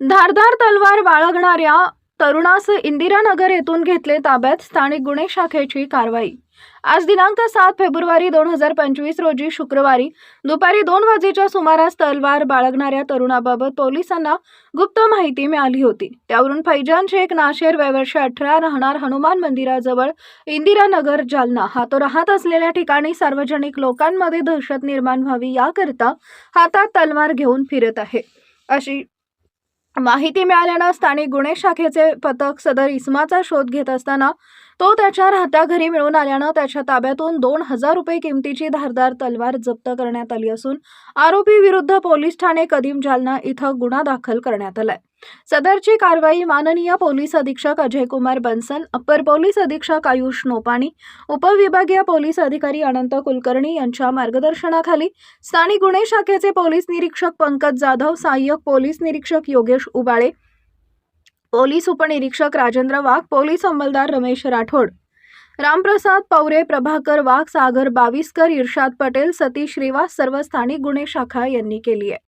धारधार तलवार बाळगणाऱ्या तरुणास इंदिरानगर येथून घेतले ताब्यात स्थानिक गुन्हे शाखेची कारवाई. आज दिनांक सात फेब्रुवारी दोन हजार पंचवीस रोजी शुक्रवारी दुपारी दोन वाजेच्या सुमारास तलवार बाळगणाऱ्या तरुणाबाबत पोलिसांना गुप्त माहिती मिळाली होती. त्यावरून फैजान शेख नाशेर वयवर्ष अठरा राहणार हनुमान मंदिराजवळ इंदिरानगर जालना. हा तो राहत असलेल्या ठिकाणी सार्वजनिक लोकांमध्ये दहशत निर्माण व्हावी याकरिता हातात तलवार घेऊन फिरत आहे. अशी माहिती मिळाल्यानं स्थानिक गुन्हे शाखेचे पथक सदर इसमाचा शोध घेत असताना तो त्याच्या राहत्या घरी मिळून आल्यानं त्याच्या ताब्यातून दोन हजार रुपये किमतीची धारदार तलवार जप्त करण्यात आली असून आरोपी विरुद्ध पोलीस ठाणे कदीम जालना इथं गुन्हा दाखल करण्यात आलाय. सदरची कारवाई माननीय पोलीस अधीक्षक अजय कुमार बन्सल अप्पर पोलीस अधीक्षक आयुष नोपाणी उपविभागीय पोलीस अधिकारी अनंत कुलकर्णी यांच्या मार्गदर्शनाखाली स्थानिक गुन्हे शाखेचे पोलीस निरीक्षक पंकज जाधव सहाय्यक पोलीस निरीक्षक योगेश उबाळे पोलीस उपनिरीक्षक राजेंद्र वाघ पोलीस अंमलदार रमेश राठोड रामप्रसाद पवरे प्रभाकर वाघ सागर बाविस्कर इर्शाद पटेल सतीश श्रीवास सर्व स्थानिक गुन्हे शाखा यांनी केली आहे.